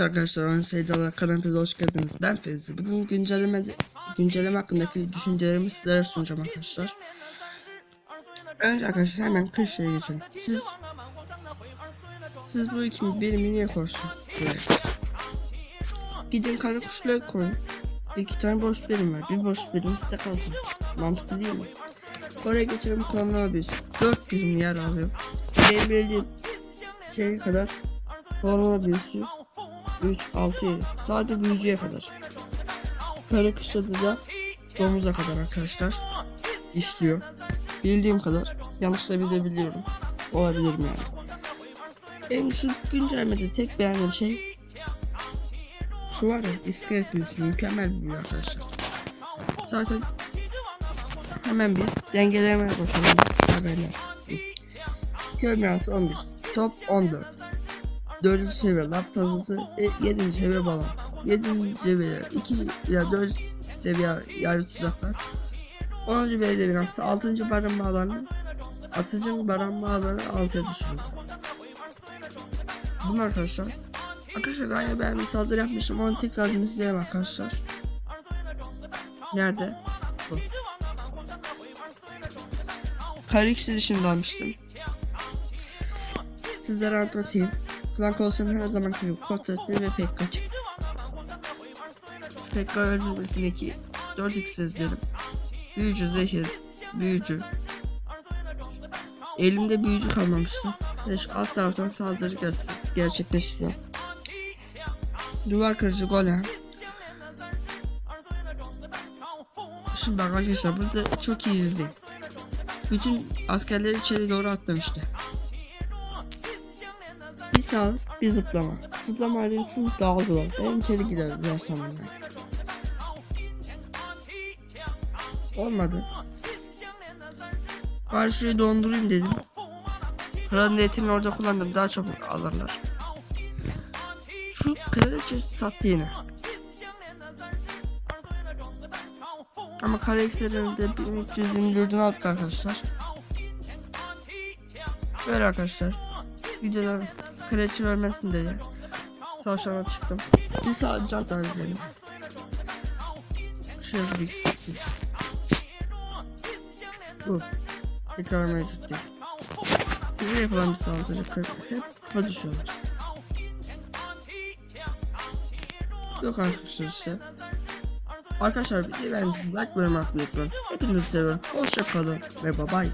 Evet arkadaşlar, Oyun Seydalar kanalımıza hoş geldiniz. Ben Fevzi. Bugün güncelleme, güncelleme hakkındaki düşüncelerimi sizlere sunacağım arkadaşlar. Önce arkadaşlar hemen klişeye geçelim. Siz siz bu iki birimi niye buraya? Gidin kara kuşları koyun. İki tane boş birim var. Bir boş birim size kalsın. Mantıklı değil mi? Oraya geçelim klonlama bir. Dört birim yer alıyor. Bildiğim şeye kadar klonlama büyüsü 3, 6, 7. Sadece büyücüye kadar. Kara kışladı da domuza kadar arkadaşlar. işliyor. Bildiğim kadar. Yanlış da bilebiliyorum. Olabilirim yani. Benim şu güncellemede tek beğendiğim şey şu var ya iskelet büyüsü mükemmel bir büyü arkadaşlar. Zaten hemen bir dengelemeye bakalım. Haberler. Köy mirası 11. Top 14. 4. seviye lap tazısı ve 7. seviye balon. 7. seviye 2 ya 4 seviye yarı tuzaklar. 10. belediye binası 6. barınma alanı atıcı barınma alanı 6'ya düşürüldü. Bunlar arkadaşlar. Arkadaşlar gayet ben bir saldırı yapmışım onu tekrar izleyelim arkadaşlar. Nerede? Bu. Karix'i şimdi almıştım. Sizlere anlatayım. Klan Kolos'un her zaman gibi portretli ve Pekka çıktı. Şu Pekka öldürmesindeki 4x sezlerim. Büyücü zehir, büyücü. Elimde büyücü kalmamıştı. Ve şu alt taraftan saldırı ger- gerçekleştiriyor. Duvar kırıcı golem. Şimdi bak arkadaşlar burada çok iyi izleyin. Bütün askerleri içeri doğru atlamıştı. Bir sağ, bir zıplama. Zıplama halinde full dağıldılar. Ben içeri giderler sandım ben. Olmadı. Bari şurayı dondurayım dedim. Kralın etini orada kullandım. Daha çabuk alırlar. Şu kraliçe sattı yine. Ama kare ekserinde 1324'ünü aldık arkadaşlar. Böyle arkadaşlar. Videoda kraliçe vermesin dedi. Savaşlarına çıktım. Bir saat can izleyelim. Şu yazı bir eksikti. Bu. Tekrar mevcut değil. Bize yapılan bir saldırı hep kafa düşüyorlar. Yok arkadaşlar işte. Arkadaşlar videoyu beğendiyseniz like yorum atmayı unutmayın. Hepinizi seviyorum. Hoşça kalın ve bye.